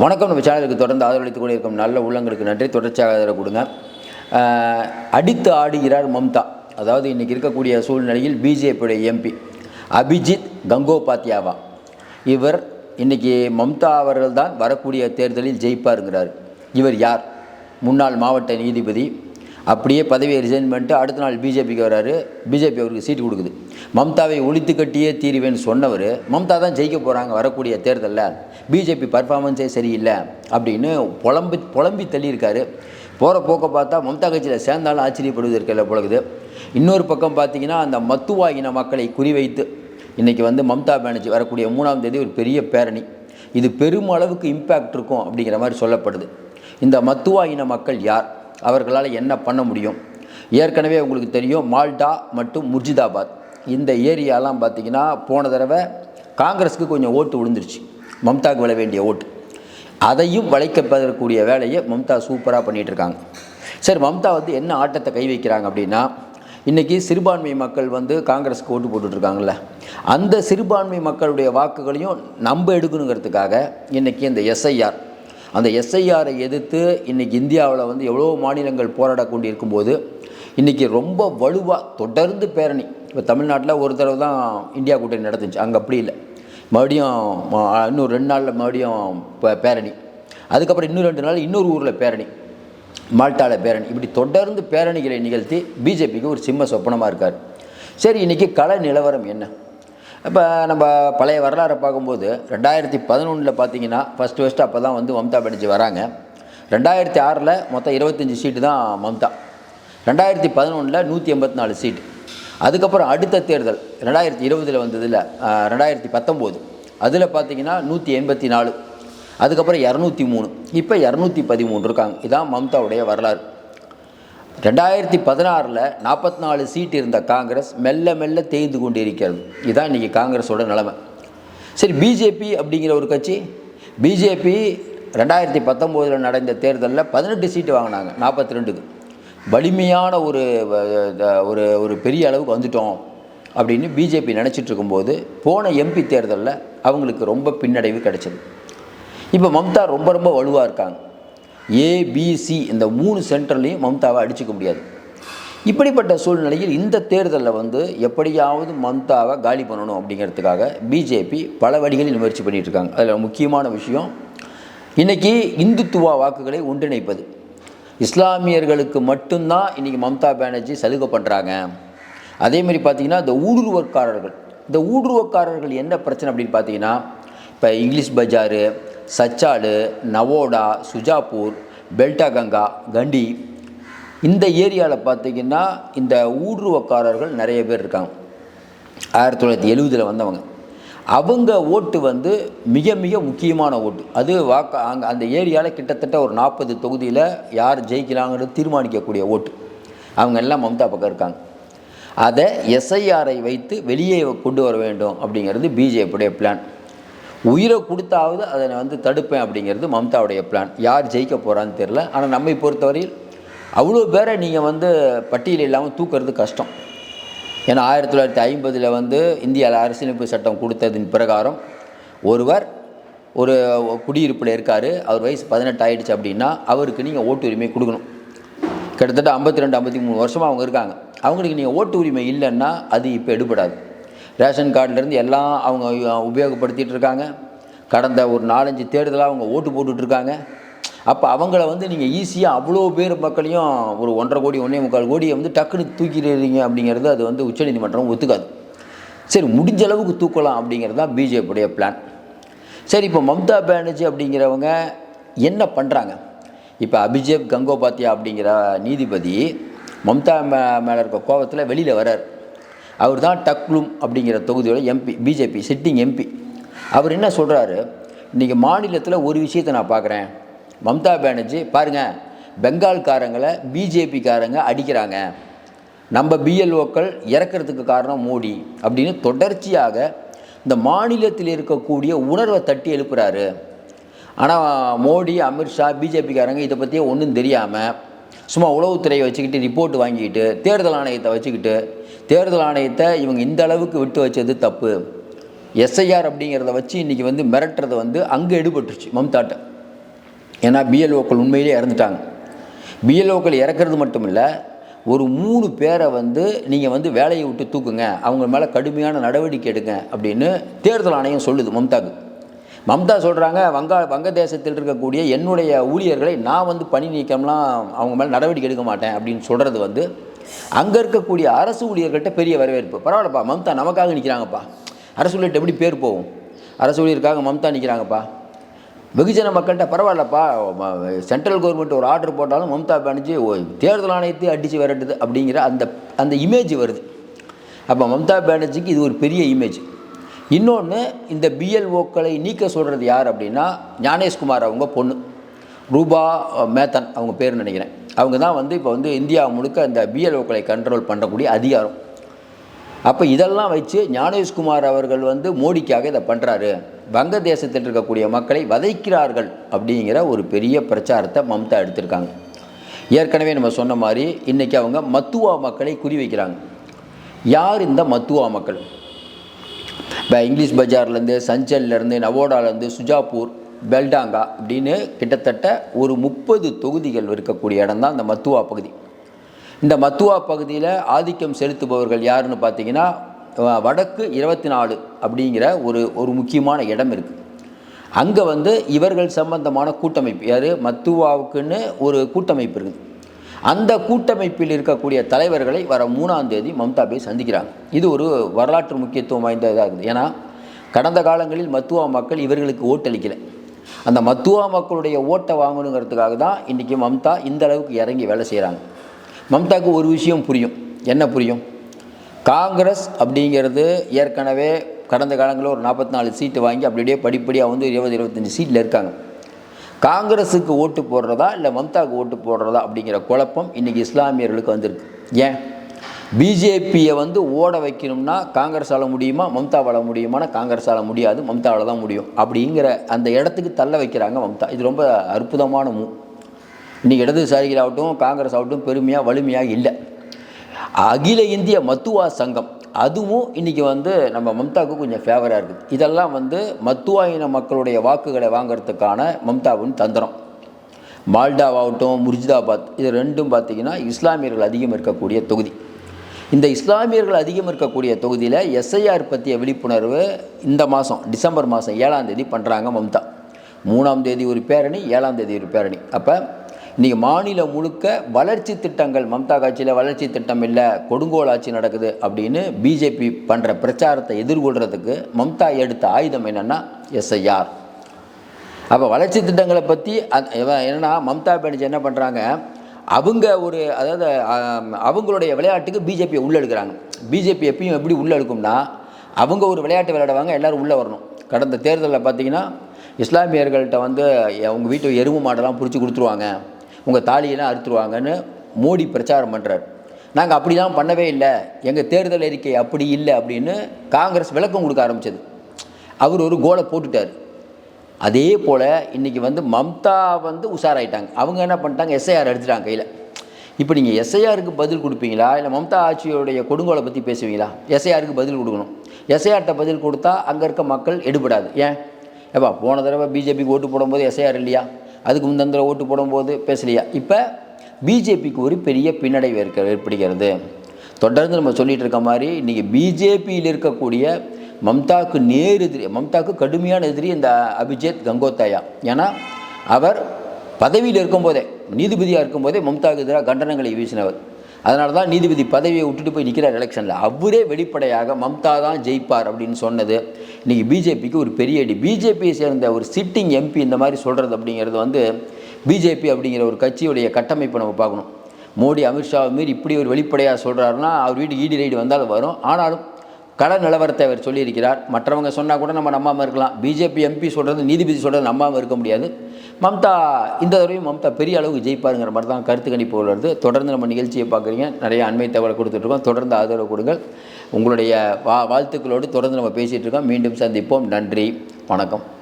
வணக்கம். நம்ம சேனலுக்கு தொடர்ந்து ஆதரவளித்து கொண்டிருக்கும் நல்ல உள்ளங்களுக்கு நன்றி. தொடர்ச்சியாக ஆதரவு கொடுங்க. அடித்து ஆடுகிறார் மம்தா. அதாவது இன்றைக்கி இருக்கக்கூடிய சூழ்நிலையில் பிஜேபியுடைய எம்பி அபிஜித் கங்கோபாத்யாவா. இவர் இன்னைக்கு மம்தா அவர்கள் தான் வரக்கூடிய தேர்தலில் ஜெயிப்பாருங்கிறார். இவர் யார்? முன்னாள் மாவட்ட நீதிபதி. அப்படியே பதவியை ரிசைன் பண்ணிட்டு அடுத்த நாள் பிஜேபிக்கு வராரு பிஜேபி அவருக்கு சீட்டு கொடுக்குது. மம்தாவை ஒழித்து கட்டியே தீருவேன்னு சொன்னவர் மம்தா தான் ஜெயிக்க போகிறாங்க வரக்கூடிய தேர்தலில். பிஜேபி பர்ஃபார்மன்ஸே சரியில்லை அப்படின்னு புலம்பி புலம்பி தள்ளியிருக்காரு. போகிற போக்க பார்த்தா மம்தா கட்சியில் சேர்ந்தாலும் ஆச்சரியப்படுவதற்கு இருக்கல பொழுது இன்னொரு பக்கம் பார்த்தீங்கன்னா அந்த மத்துவா இன மக்களை குறிவைத்து இன்றைக்கி வந்து மம்தா பானர்ஜி வரக்கூடிய மூணாம் தேதி ஒரு பெரிய பேரணி. இது பெருமளவுக்கு இம்பேக்ட் இருக்கும் அப்படிங்கிற மாதிரி சொல்லப்படுது. இந்த மத்துவா இன மக்கள் யார்? அவர்களால் என்ன பண்ண முடியும்? ஏற்கனவே உங்களுக்கு தெரியும் மால்டா மற்றும் முர்ஜிதாபாத். இந்த ஏரியாலாம் பார்த்தீங்கன்னா போன தடவை காங்கிரஸுக்கு கொஞ்சம் ஓட்டு விழுந்துருச்சு. மம்தாவுக்கு விழ வேண்டிய ஓட்டு. அதையும் வளைக்கப்பதற்கூடிய வேலையை மம்தா சூப்பராக பண்ணிகிட்டு இருக்காங்க சரி மம்தா வந்து என்ன ஆட்டத்தை கை வைக்கிறாங்க அப்படின்னா இன்றைக்கி சிறுபான்மை மக்கள் வந்து காங்கிரஸுக்கு ஓட்டு போட்டுட்ருக்காங்கல்ல. அந்த சிறுபான்மை மக்களுடைய வாக்குகளையும் நம்ப எடுக்கணுங்கிறதுக்காக இன்றைக்கி இந்த எஸ்ஐஆர். அந்த எஸ்ஐஆரை எதிர்த்து இன்றைக்கி இந்தியாவில் வந்து எவ்வளோ மாநிலங்கள் போராட கொண்டு இருக்கும்போது இன்றைக்கி ரொம்ப வலுவாக தொடர்ந்து பேரணி இப்போ தமிழ்நாட்டில் ஒரு தடவை தான் இந்தியா கூட்டணி நடந்துச்சு. அங்கே அப்படி இல்லை. மறுபடியும் இன்னும் ரெண்டு நாளில் மறுபடியும் பே- பேரணி. அதுக்கப்புறம் இன்னும் ரெண்டு நாள் இன்னொரு ஊரில் பேரணி. மால்டாவில் பேரணி. இப்படி தொடர்ந்து பேரணிகளை நிகழ்த்தி பிஜேபிக்கு ஒரு சிம்ம சொப்பனமாக இருக்கார். சரி இன்றைக்கி கள நிலவரம் என்ன? இப்போ நம்ம பழைய வரலாறை பார்க்கும்போது ரெண்டாயிரத்தி பதினொன்றில் பார்த்தீங்கன்னா ஃபஸ்ட்டு ஃபஸ்ட்டு அப்போ தான் வந்து மம்தா பானர்ஜி வராங்க. ரெண்டாயிரத்தி ஆறில் மொத்தம் இருபத்தஞ்சி சீட்டு தான் மம்தா. ரெண்டாயிரத்தி பதினொன்றில் நூற்றி எண்பத்தி நாலு சீட்டு. அதுக்கப்புறம் அடுத்த தேர்தல் ரெண்டாயிரத்தி இருபதில் வந்ததில் ரெண்டாயிரத்தி பத்தொம்போது. அதில் பார்த்தீங்கன்னா நூற்றி எண்பத்தி நாலு அதுக்கப்புறம் இரநூத்தி மூணு. இப்போ இரநூத்தி பதிமூணு இருக்காங்க. இதான் மம்தாவுடைய வரலாறு. ரெண்டாயிரத்தி பதினாறில் நாற்பத்தி நாலு சீட் இருந்த காங்கிரஸ் மெல்ல மெல்ல தேய்ந்து கொண்டு இருக்கிறது இதுதான் இன்றைக்கி காங்கிரஸோட நிலைமை. சரி பிஜேபி அப்படிங்கிற ஒரு கட்சி பிஜேபி ரெண்டாயிரத்தி பத்தொம்போதில் நடந்த தேர்தலில் பதினெட்டு சீட்டு வாங்கினாங்க நாற்பத்தி ரெண்டுக்கு. வலிமையான ஒரு ஒரு ஒரு பெரிய அளவுக்கு வந்துட்டோம் அப்படின்னு பிஜேபி நினச்சிட்டு இருக்கும்போது போன எம்பி தேர்தலில் அவங்களுக்கு ரொம்ப பின்னடைவு கிடைச்சது. இப்போ மம்தா ரொம்ப ரொம்ப வலுவாக இருக்காங்க. ஏபிசி இந்த மூணு சென்டர்லையும் மம்தாவை அடிச்சுக்க முடியாது. இப்படிப்பட்ட சூழ்நிலையில் இந்த தேர்தலில் வந்து எப்படியாவது மம்தாவை காலி பண்ணணும் அப்படிங்கிறதுக்காக பிஜேபி பல வழிகளில் முயற்சி பண்ணிகிட்ருக்காங்க அதில் முக்கியமான விஷயம் இன்றைக்கி இந்துத்துவா வாக்குகளை ஒன்றிணைப்பது. இஸ்லாமியர்களுக்கு மட்டும்தான் இன்றைக்கி மம்தா பானர்ஜி சலுகை பண்ணுறாங்க அதே மாதிரி பார்த்தீங்கன்னா இந்த ஊடுருவக்காரர்கள் இந்த ஊடுருவக்காரர்கள் என்ன பிரச்சனை அப்படின்னு பார்த்தீங்கன்னா இப்போ இங்கிலீஷ் பஜாரு சச்சாடு நவோடா சுஜாப்பூர் பெல்டா கங்கா கண்டி இந்த ஏரியாவில் பார்த்தீங்கன்னா இந்த ஊடுருவக்காரர்கள் நிறைய பேர் இருக்காங்க. ஆயிரத்தி தொள்ளாயிரத்தி எழுபதில் வந்தவங்க. அவங்க ஓட்டு வந்து மிக மிக முக்கியமான ஓட்டு. அது வாக்கு அங்கே அந்த ஏரியாவில் கிட்டத்தட்ட ஒரு நாற்பது தொகுதியில் யார் ஜெயிக்கலாங்கிறது தீர்மானிக்கக்கூடிய ஓட்டு. அவங்க எல்லாம் மம்தா பக்கம் இருக்காங்க. அதை எஸ்ஐஆரை வைத்து வெளியே கொண்டு வர வேண்டும் அப்படிங்கிறது பிஜேபியுடைய பிளான் உயிரை கொடுத்தாவது அதை வந்து தடுப்பேன் அப்படிங்கிறது மம்தாவுடைய பிளான் யார் ஜெயிக்க போகிறான்னு தெரில ஆனால் நம்மை பொறுத்தவரையில் அவ்வளோ பேரை நீங்கள் வந்து பட்டியல் இல்லாமல் தூக்குறது கஷ்டம். ஏன்னா ஆயிரத்தி தொள்ளாயிரத்தி ஐம்பதில் வந்து இந்தியாவில் அரசியலமைப்பு சட்டம் கொடுத்ததின் பிரகாரம் ஒருவர் ஒரு குடியிருப்பில் இருக்கார் அவர் வயசு பதினெட்டு ஆயிடுச்சு அப்படின்னா அவருக்கு நீங்கள் ஓட்டு உரிமை கொடுக்கணும். கிட்டத்தட்ட ஐம்பத்தி ரெண்டு ஐம்பத்தி மூணு வருஷமாக அவங்க இருக்காங்க. அவங்களுக்கு நீங்கள் ஓட்டு உரிமை இல்லைன்னா அது இப்போ எடுபடாது. ரேஷன் கார்டுலேருந்து எல்லாம் அவங்க உபயோகப்படுத்திகிட்டு இருக்காங்க. கடந்த ஒரு நாலஞ்சு தேர்தலாக அவங்க ஓட்டு போட்டுட்ருக்காங்க அப்போ அவங்கள வந்து நீங்கள் ஈஸியாக அவ்வளோ பேர் மக்களையும் ஒரு ஒன்றரை கோடி ஒன்றே முக்கால் கோடியை வந்து டக்குன்னு தூக்கிடுறீங்க அப்படிங்கிறது அது வந்து உச்சநீதிமன்றம் ஒத்துக்காது. சரி முடிஞ்ச அளவுக்கு தூக்கலாம் அப்படிங்கிறது தான் பிஜேபியுடைய பிளான் சரி இப்போ மம்தா பானர்ஜி அப்படிங்கிறவங்க என்ன பண்ணுறாங்க இப்போ அபிஜேப் கங்கோபாத்யா அப்படிங்கிற நீதிபதி மம்தா மே மேலே இருக்க கோபத்தில் வெளியில் வரார் அவர் தான் டக்லும் அப்படிங்கிற தொகுதியோட எம்பி பிஜேபி சிட்டிங் எம்பி அவர் என்ன சொல்கிறாரு இன்றைக்கி மாநிலத்தில் ஒரு விஷயத்தை நான் பார்க்குறேன் மம்தா பானர்ஜி பாருங்கள் பெங்கால்காரங்களை பிஜேபிக்காரங்க அடிக்கிறாங்க. நம்ம பிஎல்ஓக்கள் இறக்கிறதுக்கு காரணம் மோடி அப்படின்னு தொடர்ச்சியாக இந்த மாநிலத்தில் இருக்கக்கூடிய உணர்வை தட்டி எழுப்புறாரு. ஆனால் மோடி அமித்ஷா பிஜேபிக்காரங்க இதை பற்றியே ஒன்றும் தெரியாமல் சும்மா உளவுத்துறையை வச்சுக்கிட்டு ரிப்போர்ட் வாங்கிக்கிட்டு தேர்தல் ஆணையத்தை வச்சுக்கிட்டு தேர்தல் ஆணையத்தை இவங்க இந்த அளவுக்கு விட்டு வச்சது தப்பு. எஸ்ஐஆர் அப்படிங்கிறத வச்சு இன்றைக்கி வந்து மிரட்டுறது வந்து அங்கே எடுபட்டுருச்சு மம்தாட்ட. ஏன்னா பிஎல்ஓக்கள் உண்மையிலே இறந்துட்டாங்க. பிஎல்ஓக்கள் இறக்கிறது மட்டும் இல்லை ஒரு மூணு பேரை வந்து நீங்கள் வந்து வேலையை விட்டு தூக்குங்க அவங்க மேலே கடுமையான நடவடிக்கை எடுங்க அப்படின்னு தேர்தல் ஆணையம் சொல்லுது மம்தாக்கு. மம்தா சொல்கிறாங்க வங்கா வங்கதேசத்தில் இருக்கக்கூடிய என்னுடைய ஊழியர்களை நான் வந்து பணி நீக்கம்லாம் அவங்க மேலே நடவடிக்கை எடுக்க மாட்டேன் அப்படின்னு சொல்கிறது வந்து அங்கே இருக்கக்கூடிய அரசு ஊழியர்கள்ட்ட பெரிய வரவேற்பு. பரவாயில்லப்பா மம்தா நமக்காக நிற்கிறாங்கப்பா அரசு ஊழியர்கிட்ட எப்படி பேர் போகும்? அரசு ஊழியருக்காக மம்தா நிற்கிறாங்கப்பா வெகுஜன மக்கள்கிட்ட பரவாயில்லப்பா சென்ட்ரல் கவர்மெண்ட் ஒரு ஆர்டர் போட்டாலும் மம்தா பானர்ஜி தேர்தல் ஆணையத்தை அடித்து விரட்டுது அப்படிங்கிற அந்த அந்த இமேஜ் வருது. அப்போ மம்தா பானர்ஜிக்கு இது ஒரு பெரிய இமேஜ் இன்னொன்று இந்த பிஎல்ஓக்களை நீக்க சொல்கிறது யார் அப்படின்னா ஞானேஷ்குமார் அவங்க பொண்ணு. ரூபா மேத்தன் அவங்க பேர் நினைக்கிறேன். அவங்க தான் வந்து இப்போ வந்து இந்தியா முழுக்க இந்த பிஎல்ஓக்களை கண்ட்ரோல் பண்ணக்கூடிய அதிகாரம். அப்போ இதெல்லாம் வச்சு ஞானேஷ்குமார் அவர்கள் வந்து மோடிக்காக இதை பண்ணுறாரு வங்கதேசத்தில் இருக்கக்கூடிய மக்களை வதைக்கிறார்கள் அப்படிங்கிற ஒரு பெரிய பிரச்சாரத்தை மம்தா எடுத்திருக்காங்க. ஏற்கனவே நம்ம சொன்ன மாதிரி இன்றைக்கி அவங்க மத்துவா மக்களை குறிவைக்கிறாங்க. யார் இந்த மத்துவா மக்கள்? இப்போ இங்கிலீஷ் பஜார்லேருந்து சஞ்சல்லேருந்து நவோடாலேருந்து சுஜாப்பூர் பெல்டாங்கா அப்படின்னு கிட்டத்தட்ட ஒரு முப்பது தொகுதிகள் இருக்கக்கூடிய இடம் தான் இந்த மத்துவா பகுதி. இந்த மத்துவா பகுதியில் ஆதிக்கம் செலுத்துபவர்கள் யாருன்னு பார்த்தீங்கன்னா வடக்கு இருபத்தி நாலு அப்படிங்கிற ஒரு ஒரு முக்கியமான இடம் இருக்குது அங்கே வந்து இவர்கள் சம்பந்தமான கூட்டமைப்பு யார்? மத்துவாவுக்குன்னு ஒரு கூட்டமைப்பு இருக்குது. அந்த கூட்டமைப்பில் இருக்கக்கூடிய தலைவர்களை வர மூணாம் தேதி மம்தா பேய் சந்திக்கிறாங்க. இது ஒரு வரலாற்று முக்கியத்துவம் வாய்ந்த இதாக இருக்குது. ஏன்னா கடந்த காலங்களில் மத்துவா மக்கள் இவர்களுக்கு ஓட்டளிக்கலை அந்த மத்துவா மக்களுடைய ஓட்டை வாங்கணுங்கிறதுக்காக தான் இன்றைக்கி மம்தா இந்த அளவுக்கு இறங்கி வேலை செய்கிறாங்க மம்தாவுக்கு ஒரு விஷயம் புரியும். என்ன புரியும்? காங்கிரஸ் அப்படிங்கிறது ஏற்கனவே கடந்த காலங்களில் ஒரு நாற்பத்தி நாலு சீட்டு வாங்கி அப்படியே படிப்படியாக வந்து இருபது இருபத்தஞ்சி சீட்டில் இருக்காங்க. காங்கிரஸுக்கு ஓட்டு போடுறதா இல்லை மம்தாவுக்கு ஓட்டு போடுறதா அப்படிங்கிற குழப்பம் இன்றைக்கி இஸ்லாமியர்களுக்கு வந்திருக்கு. ஏன்? பிஜேபியை வந்து ஓட வைக்கணும்னா காங்கிரஸால் முடியுமா? மம்தாவால் முடியுமானா காங்கிரஸால் முடியாது. மம்தாவால் தான் முடியும். அப்படிங்கிற அந்த இடத்துக்கு தள்ள வைக்கிறாங்க மம்தா. இது ரொம்ப அற்புதமான மூ இன்றைக்கி இடதுசாரிகளாகட்டும் காங்கிரஸ் ஆகட்டும் பெருமையாக வலிமையாக இல்லை. அகில இந்திய மத்துவா சங்கம். அதுவும் இன்றைக்கி வந்து நம்ம மம்தாவுக்கு கொஞ்சம் ஃபேவராக இருக்குது இதெல்லாம் வந்து மத்துவா இன மக்களுடைய வாக்குகளை வாங்குறதுக்கான மம்தாவின் தந்திரம். மால்டாவாகட்டும் முர்ஜிதாபாத் இது ரெண்டும் பார்த்திங்கன்னா இஸ்லாமியர்கள் அதிகம் இருக்கக்கூடிய தொகுதி. இந்த இஸ்லாமியர்கள் அதிகம் இருக்கக்கூடிய தொகுதியில் எஸ்ஐஆர் பற்றிய விழிப்புணர்வு இந்த மாதம் டிசம்பர் மாதம் ஏழாம் தேதி பண்ணுறாங்க மம்தா. மூணாம் தேதி ஒரு பேரணி ஏழாம் தேதி ஒரு பேரணி. அப்போ இன்றைக்கி மாநிலம் முழுக்க வளர்ச்சி திட்டங்கள் மம்தா காட்சியில் வளர்ச்சி திட்டம் இல்லை கொடுங்கோல் ஆட்சி நடக்குது அப்படின்னு பிஜேபி பண்ணுற பிரச்சாரத்தை எதிர்கொள்கிறதுக்கு மம்தா எடுத்த ஆயுதம் என்னென்னா எஸ்ஐஆர் அப்போ வளர்ச்சி திட்டங்களை பற்றி என்னென்னா மம்தா பானர்ஜி என்ன பண்ணுறாங்க அவங்க ஒரு அதாவது அவங்களுடைய விளையாட்டுக்கு பிஜேபியை உள்ளெடுக்கிறாங்க பிஜேபி எப்பயும் எப்படி உள்ளெடுக்கும்னா அவங்க ஒரு விளையாட்டு விளையாடுவாங்க எல்லோரும் உள்ளே வரணும். கடந்த தேர்தலில் பார்த்தீங்கன்னா இஸ்லாமியர்கள்ட்ட வந்து அவங்க வீட்டு எருமை மாடெல்லாம் பிடிச்சி கொடுத்துருவாங்க. உங்கள் தாலியெல்லாம் அறுத்துருவாங்கன்னு மோடி பிரச்சாரம் பண்ணுறாரு நாங்கள் அப்படிலாம் பண்ணவே இல்லை. எங்கள் தேர்தல் அறிக்கை அப்படி இல்லை அப்படின்னு காங்கிரஸ் விளக்கம் கொடுக்க ஆரம்பித்தது அவர் ஒரு கோலை போட்டுட்டார். அதே போல் இன்றைக்கி வந்து மம்தா வந்து உஷாராயிட்டாங்க. அவங்க என்ன பண்ணிட்டாங்க? எஸ்ஐஆர் எடுத்துட்டாங்க கையில். இப்போ நீங்கள் எஸ்ஐஆருக்கு பதில் கொடுப்பீங்களா? இல்லை மம்தா ஆட்சியோடைய கொடுங்கோலை பற்றி பேசுவீங்களா? எஸ்ஐஆருக்கு பதில் கொடுக்கணும். எஸ்ஐஆர்கிட்ட பதில் கொடுத்தா அங்கே இருக்க மக்கள் எடுபடாது. ஏன்? ஏப்பா போன தடவை பிஜேபிக்கு ஓட்டு போடும்போது எஸ்ஐஆர் இல்லையா? அதுக்கு முந்தந்திர ஓட்டு போடும்போது பேசலையா? இப்போ பிஜேபிக்கு ஒரு பெரிய பின்னடைவு ஏற்க ஏற்படுகிறது. தொடர்ந்து நம்ம சொல்லிகிட்டு இருக்க மாதிரி இன்றைக்கி பிஜேபியில் இருக்கக்கூடிய மம்தாக்கு நேர் எதிரி மம்தாக்கு கடுமையான எதிரி இந்த அபிஜித் கங்கோத்தாயா. ஏன்னா அவர் பதவியில் இருக்கும்போதே நீதிபதியாக இருக்கும்போதே மம்தாவுக்கு எதிராக கண்டனங்களை வீசினவர். அதனால தான் நீதிபதி பதவியை விட்டுட்டு போய் நிற்கிறார் எலெக்ஷனில். அவரே வெளிப்படையாக மம்தா தான் ஜெயிப்பார் அப்படின்னு சொன்னது. இன்றைக்கி பிஜேபிக்கு ஒரு பெரிய அடி. பிஜேபியை சேர்ந்த ஒரு சிட்டிங் எம்பி இந்த மாதிரி சொல்கிறது அப்படிங்கிறது வந்து பிஜேபி அப்படிங்கிற ஒரு கட்சியுடைய கட்டமைப்பை நம்ம பார்க்கணும். மோடி அமித்ஷாவை மீறி இப்படி ஒரு வெளிப்படையாக சொல்கிறாருன்னா அவர் வீட்டுக்கு ஈடி ரைடு வந்தால் வரும். ஆனாலும் கள நிலவரத்தை அவர் சொல்லியிருக்கிறார். மற்றவங்க சொன்னால் கூட நம்ம நம்பாமல் இருக்கலாம். பிஜேபி எம்பி சொல்கிறது நீதிபதி சொல்கிறது நம்பாமல் இருக்க முடியாது. மம்தா இந்த தடவையும் மம்தா பெரிய அளவுக்கு ஜெயிப்பாருங்கிற மாதிரி தான் கருத்து கணிப்பு வருது. தொடர்ந்து நம்ம நிகழ்ச்சியை பார்க்குறீங்க. நிறைய அண்மை தகவலை கொடுத்துட்ருக்கோம் தொடர்ந்து ஆதரவு கொடுங்கள். உங்களுடைய வா வாழ்த்துக்களோடு தொடர்ந்து நம்ம பேசிகிட்டு இருக்கோம். மீண்டும் சந்திப்போம். நன்றி. வணக்கம்.